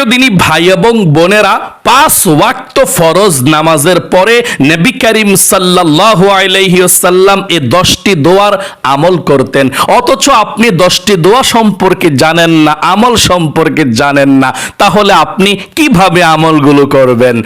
প্রিয় দিনী ভাই এবং বোনেরা পাঁচ ওয়াক্ত ফরজ নামাজের পরে নবী করিম সাল্লাল্লাহু আলাইহি ওয়াসাল্লাম এই দশটি দোয়ার আমল করতেন। অথচ আপনি দশটি দোয়া সম্পর্কে জানেন না, আমল সম্পর্কে জানেন না। তাহলে আপনি কীভাবে আমলগুলো করবেন?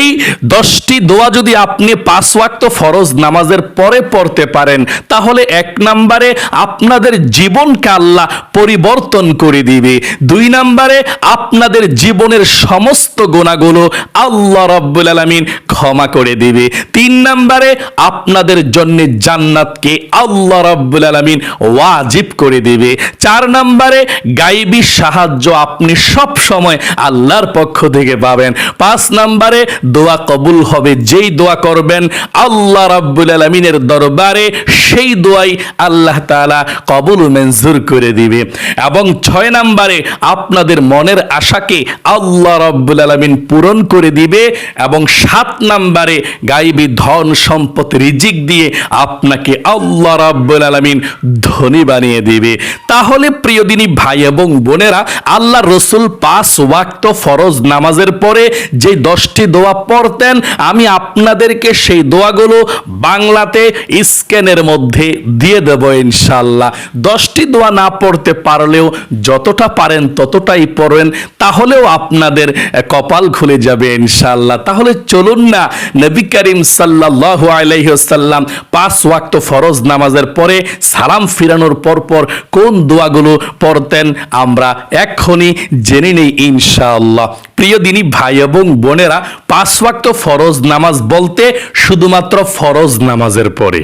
এই দশটি দোয়া যদি আপনি পাঁচ ওয়াক্ত ফরজ নামাজের পরে পড়তে পারেন, তাহলে এক নম্বরে আপনাদের জীবনকে আল্লাহ পরিবর্তন করে দিবে। দুই নম্বরে আপনাদের জীবনের সমস্ত গোনাগুলো আল্লাহ রব্বুল আলমিন ক্ষমা করে দিবে। তিন নম্বরে, আপনাদের জন্য জান্নাতকে আল্লাহ রব্বুল আলমিন ওয়াজিব করে দিবে। চার নম্বরে, গাইবী সাহায্য আপনি সব সময় আল্লাহর পক্ষ থেকে পাবেন। পাঁচ নম্বরে, দোয়া কবুল হবে। যেই দোয়া করবেন আল্লাহ রাব্বুল আলমিনের দরবারে, সেই দোয়াই আল্লাহ তাআলা কবুল মঞ্জুর করে দিবে। এবং ছয় নম্বরে, আপনাদের মনের আশাকে আল্লাহ রাব্বুল আলমিন পূরণ করে দিবে এবং সাত নম্বরে গাইবী ধন সম্পদ রিজিক দিয়ে আপনাকে আল্লাহ রাব্বুল আলমিন ধনী বানিয়ে দিবে। তাহলে প্রিয় দিনী ভাই এবং বোনেরা, আল্লাহ রসুল পাঁচ ওয়াক্ত ফরজ নামাজের পরে যে দশটি দোয়া পড়তেন, আমি আপনাদেরকে সেই দোয়াগুলো বাংলাতে স্ক্যানের মধ্যে দিয়ে দেব ইনশাল্লাহ দশটি দোয়া না পড়তে পারলেও যতটা পারেন ততটাই পড়েন তাহলেও আপনাদের কপাল খুলে যাবে ইনশাল্লাহ তাহলে চলুন না নবী করিম সাল্লাহ আলহ্লাম পাঁচ ওয়াক্ত ফরজ নামাজের পরে সালাম ফিরানোর পরপর কোন দোয়াগুলো পড়তেন আমরা এক্ষুনি জেনে নেই ইনশাআল্লাহ। প্রিয় দিনী ভাই এবং বোনেরা, পাঁচ ওয়াক্ত ফরজ নামাজ বলতে শুধুমাত্র ফরজ নামাজের পরে।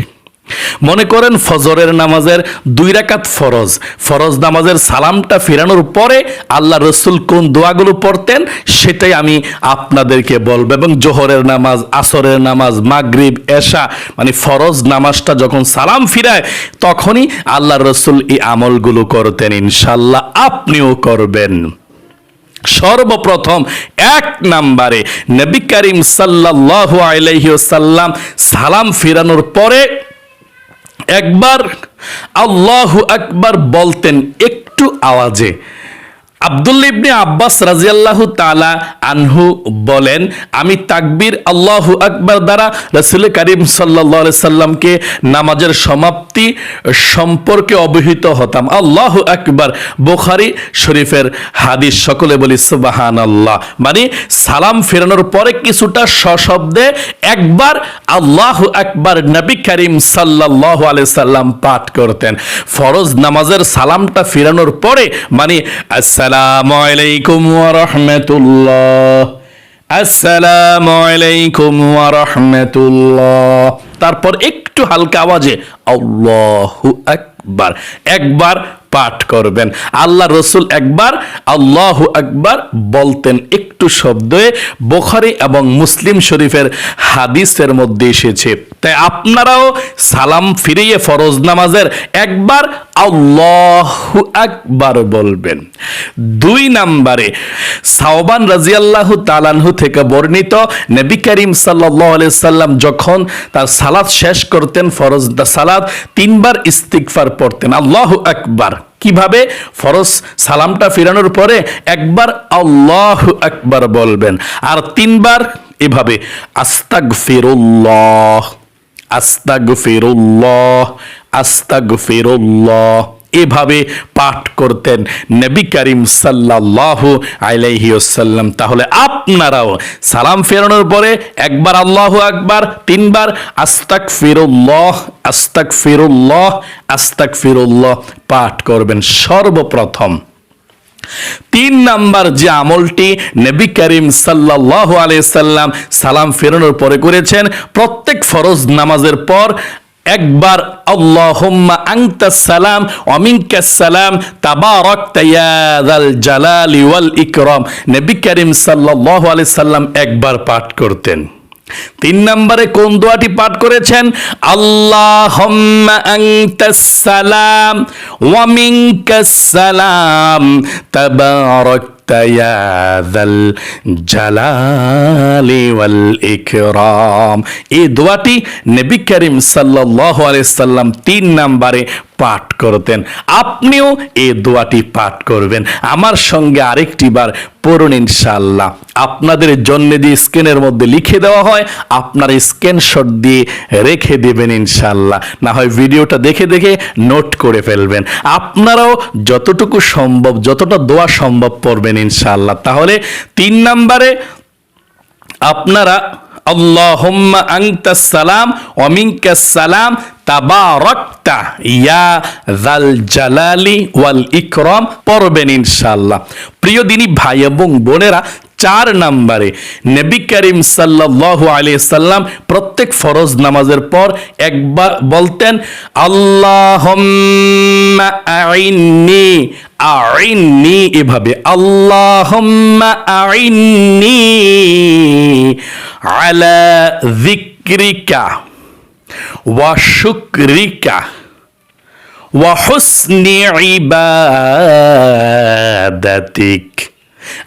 মনে করেন ফজরের নামাজের দুই রাকাত ফরজ। ফরজ নামাজের সালামটা ফেরানোর পরে আল্লাহ রসুল কোন দোয়াগুলো পড়তেন সেটাই আমি আপনাদেরকে বলব। এবং জোহরের নামাজ, আসরের নামাজ, মাগরিব, এশা মানে ফরজ নামাজটা যখন সালাম ফিরায়, তখনই আল্লাহ রসুল এই আমলগুলো করতেন, ইনশাল্লাহ আপনিও করবেন। সর্বপ্রথম এক নাম্বারে নবী করিম সাল্লাল্লাহু আলাইহি ওয়াসাল্লাম সালাম ফিরানোর পরে একবার আল্লাহ একবার বলতেন একটু আওয়াজে। আব্দুল্লা ইবনে আব্বাস রাজিয়াল্লাহু তাআলা আনহু বলেন, আমি তাকবীর আল্লাহু আকবার দ্বারা রাসূল করিম আলাইহি সাল্লামকে নামাজের সমাপ্তি সম্পর্কে অবহিত হতাম। আল্লাহু আকবার, বুখারী শরীফের হাদিস, সকলে বলি সুবহানাল্লাহ। মানে সালাম ফেরানোর পরে কিছুটা সশব্দে একবার আল্লাহ আকবার নবী করিম সাল্লাল্লাহু আলাইহি সাল্লাম পাঠ করতেন। ফরজ নামাজের সালামটা ফেরানোর পরে মানে আলাইকুম তারপর একটু হালকা আওয়াজে আল্লাহু আকবার, একবার পাঠ করবেন। আল্লাহ রসুল একবার, আল্লাহু আকবার বলতেন একটু শব্দে বোখারি এবং মুসলিম শরীফের হাদিসের মধ্যে এসেছে। তাই আপনারাও সালাম ফিরিয়ে ফরজ নামাজের একবার আল্লাহু আকবার বলবেন। দুই নাম্বারে সাওবান রাজিয়াল্লাহু তালানহু থেকে বর্ণিত নবী করিম সাল্লাল্লাহু সাল্লাম যখন তার সালাত শেষ করতেন, ফরজ সালাত তিনবার ইস্তিগফার পড়তেন, আল্লাহু আকবার। কীভাবে ফরজ সালামটা ফেরানোর পরে একবার আল্লাহ একবার বলবেন? আর তিনবার এভাবে আস্তাগ ফেরুল্লাহ আস্তাগ ফেরুল্লাহ আস্তাগ ফিরুল্লাহ এভাবে পাঠ করতেন। নবী করিম সাল্লাল্লাহু আলাইহি ওয়াসাল্লাম। তাহলে আপনারাও সালাম ফেরানোর পরে একবার আল্লাহু আকবার, তিনবার আস্তাক ফিরুল্লাহ আস্তাক ফিরুল্লাহ আস্তাক ফিরুল্লাহ পাঠ করবেন সর্বপ্রথম। তিন নাম্বার যে আমলটি নবী করিম আলাইহি সাল্লাম সালাম ফেরানোর পরে করেছেন, প্রত্যেক ফরজ নামাজের পর একবার আল্লাহুম্মা আনতাস সালাম ওয়া মিনকাস সালাম তাবারাকতা ইয়া যাল জালালি ওয়াল ইকরাম। নবী করিম সাল্লাল্লাহু আলাইহি সাল্লাম একবার পাঠ করতেন। তিন নম্বরে কোন দোয়াটি পাঠ করেছেন? আল্লাহুম্মা আনতাস সালাম ওয়া মিনকাস সালাম তাবারাকতা ইয়া যাল জালালি ওয়াল ইকরাম। এই দোয়াটি নবী করিম সাল্লাল্লাহু আলাইহি সাল্লাম তিন নম্বরে পাঠ করতেন। আপনিও এ দোয়াটি পাঠ করবেন। আমার সঙ্গে আরেকটি বার পড়ুন ইনশাল্লাহ আপনাদের জন্য দিয়ে স্ক্রিনের মধ্যে লিখে দেওয়া হয়, আপনার স্ক্রিনশট দিয়ে রেখে দেবেন ইনশাল্লাহ না হয় ভিডিওটা দেখে দেখে নোট করে ফেলবেন। আপনারাও যতটুকু সম্ভব, যতটা দোয়া সম্ভব পড়বেন ইনশাল্লাহ তাহলে তিন নম্বরে আপনারা আল্লাহুম্মা আনতাস সালাম ওয়া মিনকাস সালাম তাবারাকতা। ইয়া যাল জালালি ওয়াল ইকরাম। পড়বেন ইনশাআল্লাহ। প্রিয় দিনী ভাই এবং বোনেরা, চার নম্বরে নবী করিম সাল্লাল্লাহু আলাইহি সাল্লাম প্রত্যেক ফরজ নামাজের পর একবার বলতেন, আল্লাহুম্মা আইন্নি আইন্নি এভাবে, আল্লাহুম্মা আইন্নি আলা যিকরিকা ওয়া শুকরিকা ওয়া হুসনি ইবাদাতিক।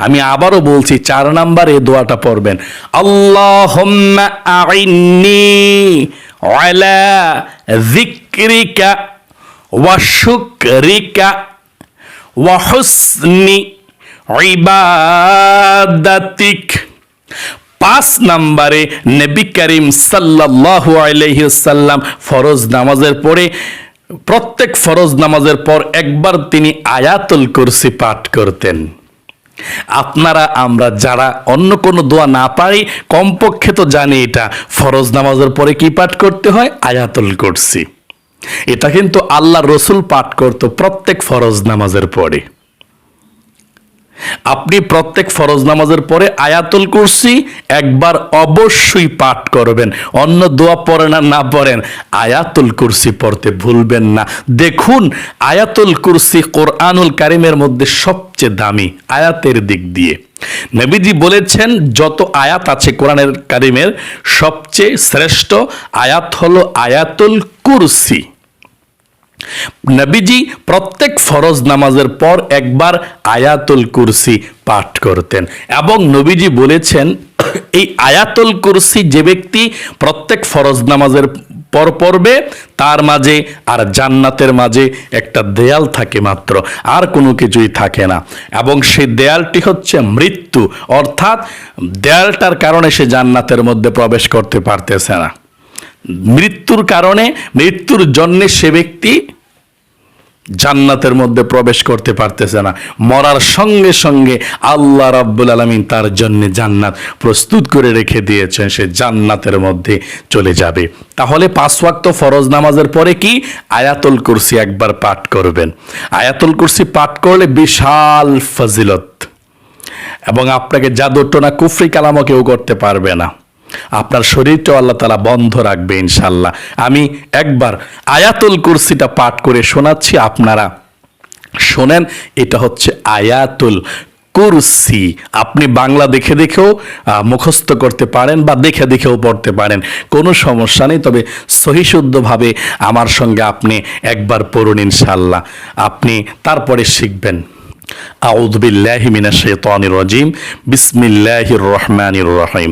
আমি আবারও বলছি, চার নাম্বার এই দোয়াটা পড়বেন। আল্লাহুম্মা আইন্নি আলা যিকরিকা ওয়া শুকরিকা ওয়া হুসনি ইবাদাতিক। পাঁচ নম্বরে নবী করিম সাল্লাল্লাহু আলাইহি সাল্লাম ফরজ নামাজের পরে, প্রত্যেক ফরজ নামাজের পর একবার তিনি আয়াতুল কুরসি পাঠ করতেন। আপনারা, আমরা যারা অন্য কোনো দোয়া না পারি, কমপক্ষে তো জানি এটা, ফরজ নামাজের পরে কি পাঠ করতে হয়? আয়াতুল কুরসি। এটা কিন্তু আল্লাহ রসুল পাঠ করতো প্রত্যেক ফরজ নামাজের পরে। আপনি প্রত্যেক ফরজ নামাজের পরে আয়াতুল কুরসি একবার অবশ্যই পাঠ করবেন। অন্য দোয়া পড়েন আর না পড়েন, আয়াতুল কুরসি পড়তে ভুলবেন না। দেখুন, আয়াতুল কুরসি কোরআনুল কারিমের মধ্যে সবচেয়ে দামি আয়াতের দিক দিয়ে। নবীজি বলেছেন, যত আয়াত আছে কোরআনের কারিমের, সবচেয়ে শ্রেষ্ঠ আয়াত হলো আয়াতুল কুরসি। নবীজি প্রত্যেক ফরজ নামাজের পর একবার আয়াতুল কুরসি পাঠ করতেন। এবং নবীজি বলেছেন, এই আয়াতুল কুরসি যে ব্যক্তি প্রত্যেক ফরজ নামাজের পর পড়বে, তার মাঝে আর জান্নাতের মাঝে একটা দেয়াল থাকে মাত্র, আর কোনো কিছুই থাকে না। এবং সেই দেয়ালটি হচ্ছে মৃত্যু, অর্থাৎ দেয়ালটার কারণে সে জান্নাতের মধ্যে প্রবেশ করতে পারতেছে না। মৃত্যুর কারণে, মৃত্যুর জন্যে সে ব্যক্তি জান্নাতের মধ্যে প্রবেশ করতে পারতেছে না। মরার সঙ্গে সঙ্গে আল্লাহ রাব্বুল আলমিন তার জন্য জান্নাত প্রস্তুত করে রেখে দিয়েছেন, সে জান্নাতের মধ্যে চলে যাবে। তাহলে পাঁচ ওয়াক্ত ফরজ নামাজের পরে কি? আয়াতুল কুরসি একবার পাঠ করবেন। আয়াতুল কুরসি পাঠ করলে বিশাল ফজিলত। এবং আপনাকে জাদুটনা কুফরি কালামও কেউ করতে পারবে না। আপনার শরীরটাও আল্লাহ তালা বন্ধ রাখবে ইনশাল্লাহ আমি একবার আয়াতুল কুরসিটা পাঠ করে শোনাচ্ছি আপনারা। শোনেন, এটা হচ্ছে আয়াতুল কুরসি। আপনি বাংলা দেখে দেখেও মুখস্থ করতে পারেন বা দেখে দেখেও পড়তে পারেন। কোনো সমস্যা নেই, তবে সহিশুদ্ধভাবে আমার সঙ্গে আপনি একবার পড়ুন ইনশাল্লাহ আপনি তারপরে শিখবেন। আউদ্বিল্লাহ মিনা শেতনির রজিম। বিসমিল্লাহির রহমানির রহিম।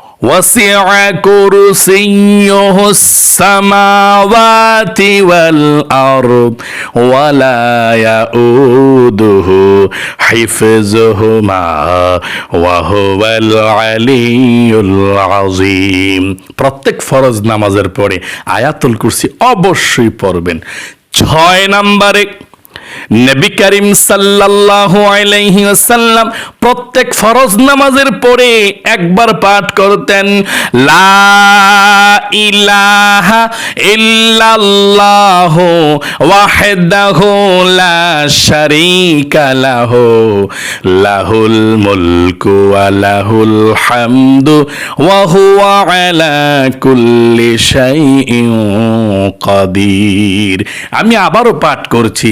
وسع كرسيه السماوات والأرض ولا يؤوده حفظهما وهو العلي العظيم প্রত্যেক ফরজ নামাজের পরে আয়াতুল কুরসি অবশ্যই পড়বেন ছয় নম্বরে নবী করিম সাল্লাল্লাহু আলাইহি প্রত্যেক ফরজ নামাজের পরে একবার পাঠ করতেন, লা ইলাহা লাহুল মুলকু হামদু আমি আবারও পাঠ করছি।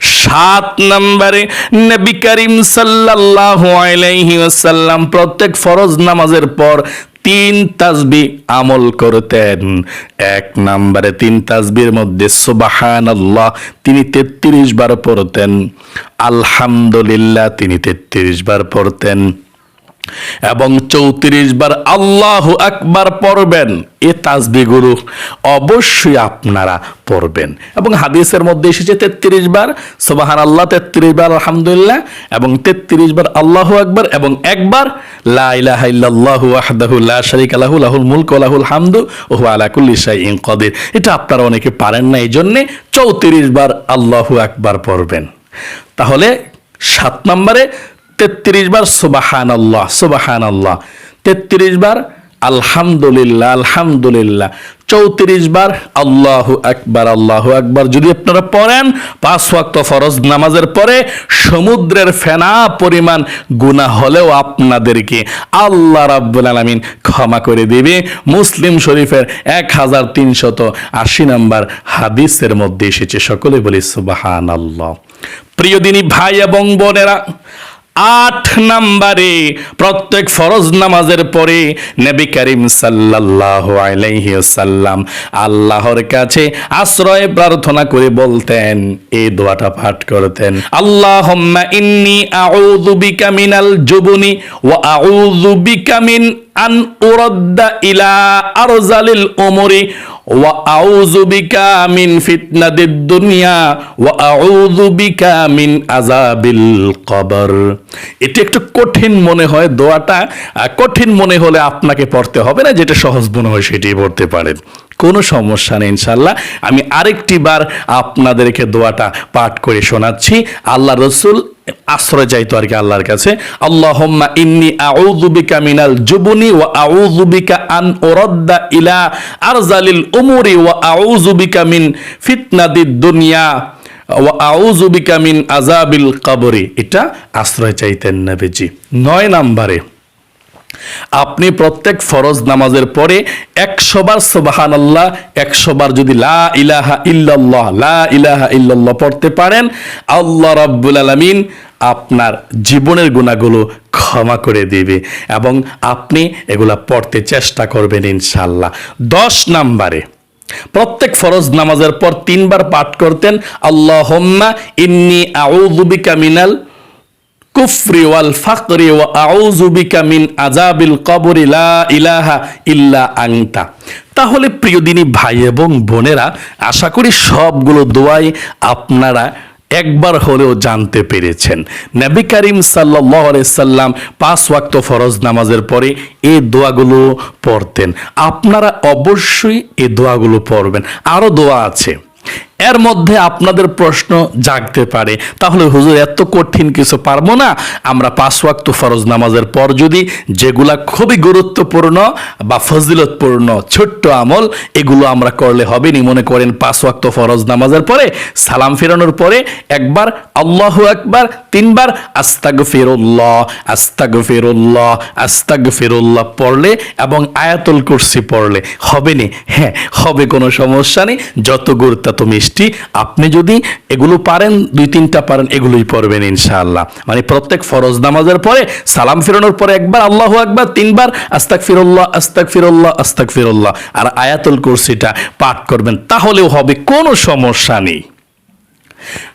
সাত নম্বরে নবী করিম সাল্লাল্লাহু আলাইহি ওয়াসাল্লাম প্রত্যেক ফরজ নামাজের পর তিন তাসবি আমল করতেন। এক নম্বরে তিন তাসবির মধ্যে সুবাহান আল্লাহ তিনি তেত্রিশ বার পড়তেন। আলহামদুলিল্লাহ তিনি তেত্রিশ বার পড়তেন। এবং চৌত্রিশ বার আল্লাহ আকবার পড়বেন। এ তাসবিগুলো অবশ্যই আপনারা পড়বেন। এবং হাদিসের মধ্যে এসেছে তেত্রিশ বার সোবাহান আল্লাহ তেত্রিশ বার, আলহামদুলিল্লাহ, এবং তেত্রিশ বার আল্লাহ আকবার, এবং একবার কুল্লি এটা আপনারা অনেকে পারেন না এই জন্যে চৌত্রিশ বার আল্লাহু আকবার পড়বেন। তাহলে সাত নম্বরে তেত্রিশ বার সুবাহান আল্লাহ সুবাহান আল্লাহ তেত্রিশ বার আলহামদুলিল্লাহ আলহামদুলিল্লাহ। চৌত্রিশ বার আল্লাহ একবার আল্লাহ আকবার। যদি আপনারা পড়েন, পাঁচ ওয়াক্ত ফরজ নামাজের পরে সমুদ্রের ফেনা পরিমাণ গুণা হলেও আপনাদেরকে আল্লাহ রাব্বুল আলামিন ক্ষমা করে দিবে। মুসলিম শরীফের এক হাজার তিনশত আশি নম্বর হাদিসের মধ্যে এসেছে। সকলে বলি সুবাহান আল্লাহ প্রিয় দিনী ভাই এবং বোনেরা আট নাম্বারে প্রত্যেক ফরজ নামাজের পরে নবী করিম সাল্লাল্লাহু আলাইহি সাল্লাম আল্লাহর কাছে আশ্রয় প্রার্থনা করে বলতেন এই দোয়াটা পাঠ করতেন, আল্লাহুম্মা ইন্নি আউযু বিকা মিনাল জুবনি ওয়া আউযু বিকা আন উরাদ্দা ইলা আরজালিল উমরি ওয়া আউযু বিকা মিন ফিতনাতিদ দুনিয়া ওয়া আউযু বিকা মিন আযাবিল কবর। এটা একটু কঠিন মনে হয় দোয়াটা কঠিন মনে হলে আপনাকে পড়তে হবে না, যেটা সহজ মনে হয় সেটাই পড়তে পারেন। কোনো সমস্যা নেই ইনশাল্লাহ আমি আরেকটি বার আপনাদেরকে দোয়াটা পাঠ করে শোনাচ্ছি। আল্লাহ রসুল আশ্রয় চাইতো আর কি আল্লাহর কাছে। আল্লাহম্মা আন ইলা মিন দুনিয়া এটা আশ্রয় চাইতেন নবীজি। নয় নম্বরে আপনি প্রত্যেক ফরজ নামাজের পরে একশোবার সোবাহান আল্লাহ একশো বার যদি লা ইলাহা ইল্লাল্লাহ, লা ইলাহা ইল্লাল্লাহ পড়তে পারেন, আল্লাহ রাব্বুল আলামিন আপনার জীবনের গুণাগুলো ক্ষমা করে দেবে এবং আপনি এগুলা পড়তে চেষ্টা করবেন ইনশাল্লাহ দশ নাম্বারে, প্রত্যেক ফরজ নামাজের পর তিনবার পাঠ করতেন আল্লাহ ইন্নি আউযুবিকা মিনাল কুফরি ওয়াল ফাকরি ওয়া আউযু বিকা মিন আযাবিল কবরি লা ইলাহা ইল্লা আনতা। তাহলে প্রিয় দিনী ভাই এবং বোনেরা, আশা করি সবগুলো দোয়াই আপনারা একবার হলেও জানতে পেরেছেন। নবী করিম সাল্লাম পাঁচ ওয়াক্ত ফরজ নামাজের পরে এই দোয়াগুলো পড়তেন। আপনারা অবশ্যই এই দোয়াগুলো পড়বেন। আরও দোয়া আছে। এর মধ্যে আপনাদের প্রশ্ন জাগতে পারে। তাহলে হুজুর, এত কঠিন কিছু পারব না। আমরা পাঁচ ওয়াক্ত ফরজ নামাজের পর যদি যেগুলা খুবই গুরুত্বপূর্ণ বা ফজিলতপূর্ণ, ছোট্ট আমল, এগুলো আমরা করলে হবে নি মনে করেন পাঁচ ওয়াক্ত ফরজ নামাজের পরে, সালাম ফেরানোর পরে একবার আল্লাহ একবার তিনবার আস্তাগ ফেরুল্লাহ আস্তাগ ফিরুল্লাহ আস্তাগ ফেরুল্লাহ পড়লে এবং আয়াতুল কুরসি পড়লে হবে নি হ্যাঁ হবে কোনো সমস্যা নেই। যত গুরুত্ব তত মিষ্টি আপনি যদি এগুলো পারেন, দুই তিনটা পারেন, এগুলোই পড়বেন ইনশাআল্লাহ। মানে প্রত্যেক ফরজ নামাজের পরে সালাম ফিরানোর পরে একবার আল্লাহ একবার তিনবার আস্তাক ফিরল্লাহ আস্তাক ফিরল্লাহ আস্তাক ফিরল্লাহ আর আয়াতুল কুরসিটা পাঠ করবেন, তাহলেও হবে, কোনো সমস্যা নেই।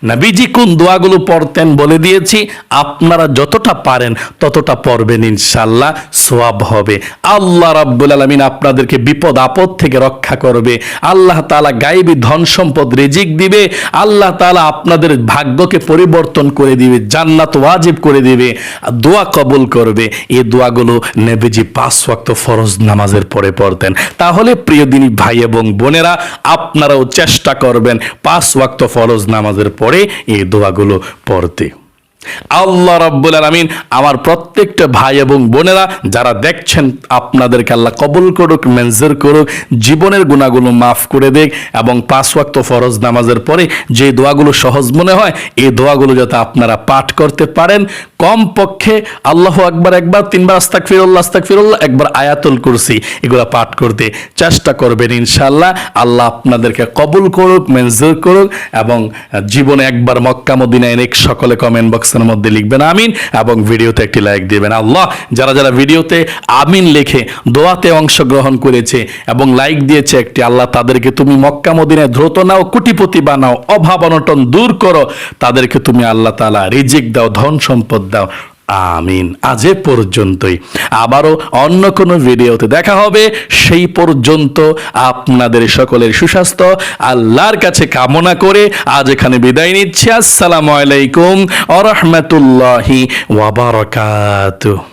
নবীজি, কোন দোয়াগুলো পড়তেন বলে দিয়েছি, আপনারা যতটা পারেন ততটা পড়বেন ইনশাল্লাহ সোয়াব হবে। আল্লাহ রাব্বুল আলমিন আপনাদেরকে বিপদ, আপদ থেকে রক্ষা করবে। আল্লাহ তাআলা গায়েবী ধন সম্পদ রেজিক দিবে। আল্লাহ তাআলা আপনাদের ভাগ্যকে পরিবর্তন করে দিবে, জান্নাত ওয়াজিব করে দিবে দোয়া কবুল করবে। এ দোয়াগুলো নবীজি পাঁচ ওয়াক্ত ফরজ নামাজের পরে পড়তেন। তাহলে প্রিয় দিনী ভাই এবং বোনেরা, আপনারাও চেষ্টা করবেন পাঁচ ওয়াক্ত ফরজ নামাজের পরে এই দোয়াগুলো পড়তে আল্লাহ রাব্বুল আলামিন আমার প্রত্যেকটা ভাই এবং বোনেরা যারা দেখছেন, আপনাদেরকে আল্লাহ কবুল করুক, মেনজর করুক, জীবনের গুণাগুলো মাফ করে দেখ এবং পাঁচ ওয়াক্ত ফরজ নামাজের পরে যে দোয়াগুলো সহজ মনে হয়, এই দোয়াগুলো যাতে আপনারা পাঠ করতে পারেন। কম পক্ষে আল্লাহ একবার একবার, তিনবার আস্তাক ফিরুল্লাহ আস্তাক ফিরুল্লাহ একবার আয়াতুল কুরসি, এগুলো পাঠ করতে চেষ্টা করবেন ইনশাআল্লাহ। আল্লাহ আপনাদেরকে কবুল করুক, মেনজর করুক এবং জীবনে একবার মক্কা, মদিনায় সকলে কমেন্ট বক্সের মধ্যে লিখবেন আমিন এবং ভিডিওতে একটি লাইক দিবেন। আল্লাহ, যারা যারা ভিডিওতে আমিন লেখে দোয়াতে অংশগ্রহণ করেছে এবং লাইক দিয়েছে একটি, আল্লাহ তাদেরকে তুমি মক্কা মদিনায় দ্রুত নাও, কুটিপতি বানাও, অভাব অনটন দূর করো। তাদেরকে তুমি আল্লাহ তালা রিজিক দাও, ধন সম্পদ দাও। আমিন। আজ পর্যন্তই। আবারও অন্য কোনো ভিডিওতে দেখা হবে। সেই পর্যন্ত আপনাদের সকলের সুস্বাস্থ্য, আল্লাহর কাছে কামনা করে আজ এখানে বিদায় নিচ্ছি। আসসালামু আলাইকুম আ রহমতুল্লাহি ওয়াবারাকাতুহু